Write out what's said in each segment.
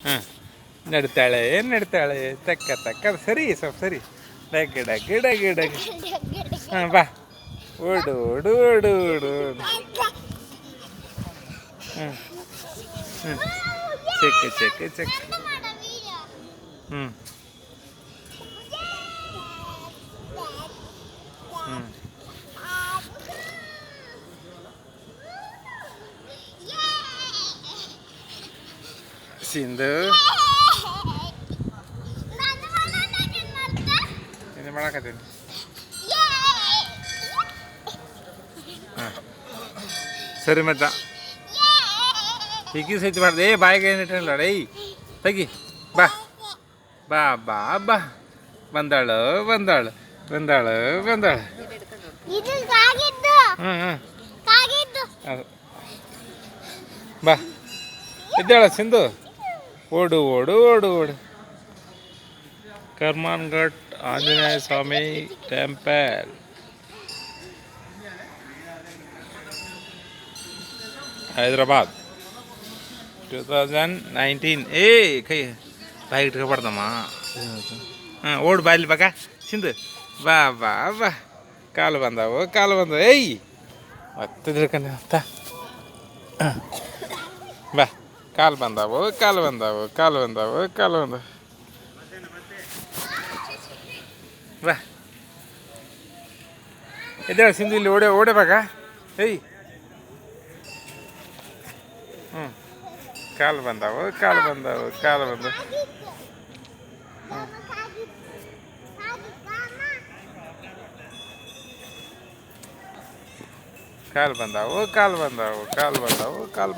ಹಾಂ ನಡ್ತಾಳೆ ಏನು ನಡ್ತಾಳೆ ತಕ್ಕ ತಕ್ಕ ಸರಿ ಸ್ವಲ್ಪ ಸರಿ ಗಿಡ ಗಿಡ ಗಿಡ ಹಾಂ ಬಾ ಓಡು ಓಡು ಓಡು ಓಡು ಓಡು ಹ್ಞೂ ಹ್ಞೂ ಚೆಕ್ ಚೆಕ್ ಚೆಕ್ ಹ್ಞೂ ಹ್ಞೂ ಸಿಂಧು ಏನು ಮಾಡಕತ್ತೀನಿ ಹಾಂ ಸರಿ ಮತ್ತ. ಹೀಗೆ ಸಹಿತ ಮಾಡ್ದೆ. ಏ ಬಾಯಿಗೆ ಏನು ಇಟ್ಟಿಲ್ಲ ಏಯ್ ತೆಗಿ. ಬಾ. ಬಾ ಬಾ ಬಾ. ಬಂದಾಳು ಬಂದಾಳು ಬಂದಾಳು ಬಂದಾಳು. ಹ್ಞೂ ಹ್ಞೂ ಬಾ. ಬಾ ಸಿಂಧು. ஓடு ஓடு ஓடு ஓடு Karmanghat Anjaneya Swami temple Hyderabad two thousand nineteen ఏ కై బైక్ కపడదామా ఓడు బయలు బాక సింధు బా బా బా కాలు బందావు కాలు బందావు ఏయ్ వత్తది కండి అంతా బా ಕಾಲು ಬಂದಾವು ಕಾಲು ಬಂದಾವು ಕಾಲು ಬಂದಾವು ಕಾಲು ಬಂದಾವು. ಬಾ. ಎದ್ದೇಳ ಸಿಂಧು, ಇಲ್ಲಿ ಓಡೆ ಓಡೇಬೇಕ ಏಯ್. ಹ್ಞೂ ಕಾಲು ಬಂದಾವು ಕಾಲು ಬಂದಾವು, ಕಾಲು ಬಂದವು. ಕಾಲು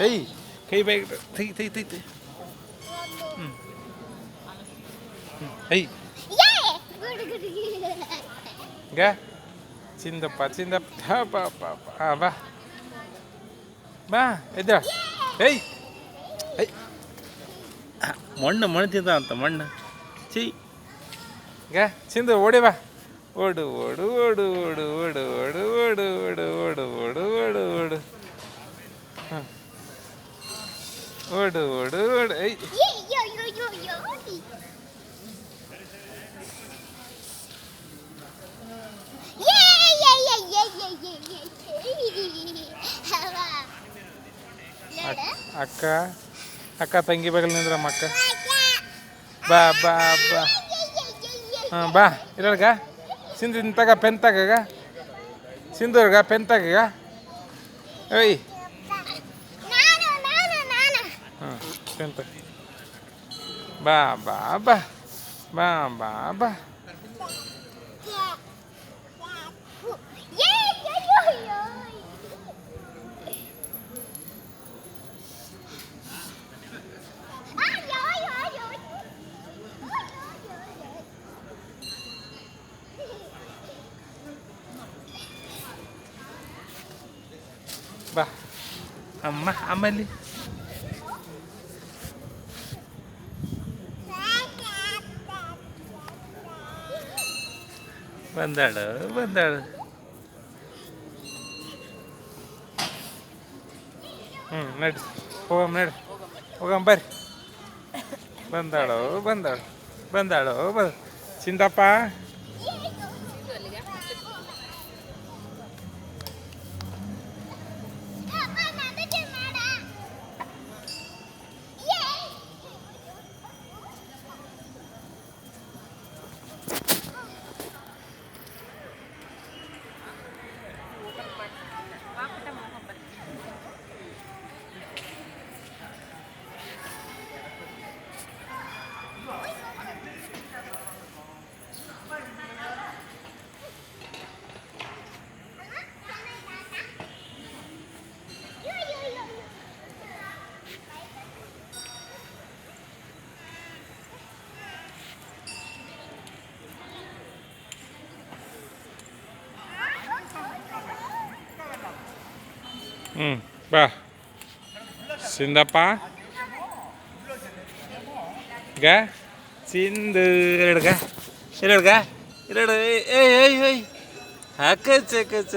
ಏಯ್ ಕೈ ಬೈ ತೈ ತೈ ತೈ ತೈ ಹ್ಞೂ ಹ್ಞೂ ಐ ಈಗ ಚಿಂದಪ್ಪ ಚಿಂದಪ್ಪ ಹಾ, ಬಾ ಬಾ ಬಾ ಹಾಂ ಬಾ ಬಾ ಎದ್ದ ಏಯ್ ಏಯ್ ಆ, ಮಣ್ಣು ಮಣ್ಣು ತಿಂದ ಅಂತ ಮಣ್ಣು ಚೀ ಈಗ ಚಿಂದು ಓಡಿ ಬಾ ಓಡು ಓಡು ಓಡು ಓಡು ಓಡು ಓಡು ಓಡು ಓಡು ಓಡು ಓಡು ಓಡು ಅಕ್ಕ ಅಕ್ಕ ತಂಗಿ ಬಗಲ್ ನಿಂದ್ರಮ್ಮ ಅಕ್ಕ ಬಾ ಬಾ ಬಾ ಹಾಂ ಬಾ ಇರಲ್ಗ ಸಿಂಧು ತಗ ಪೆನ್ ತಗಗ ಸಿಂಧುರ್ಗ ಪೆನ್ ತಗಗ ಏಯ್ ಹಾಂ ಪೆನ್ ತಗ ಬಾ ಬಾ ಬಾ ಬಾ ಬಾ ಬಾ ಬಾ ಅಮ್ಮ ಅಮ್ಮಲ್ಲಿ ಬಂದಾಳು ಬಂದಾಳು ಹ್ಞೂ ನಡಿ ಹೋಗಮ್ಮ ನಡಿ ಹೋಗಮ್ಮ ಬರ್ರಿ. ಬಂದಾಳು ಬಂದಾಳು. ಬಂದಾಳು ಬಂದ ಚಿಂದಪ್ಪ ಹ್ಞೂ ಬಾ. ಸಿಂದಪ್ಪ ಗ? ಸಿಂದು ಎರಡ್ಗ ಎರಡ್ಗ ಎರಡು ಏಯ್ ಏಯ್ ಏಯ್. ಹಾಕಚ್ಚ ಕಚ್ಚ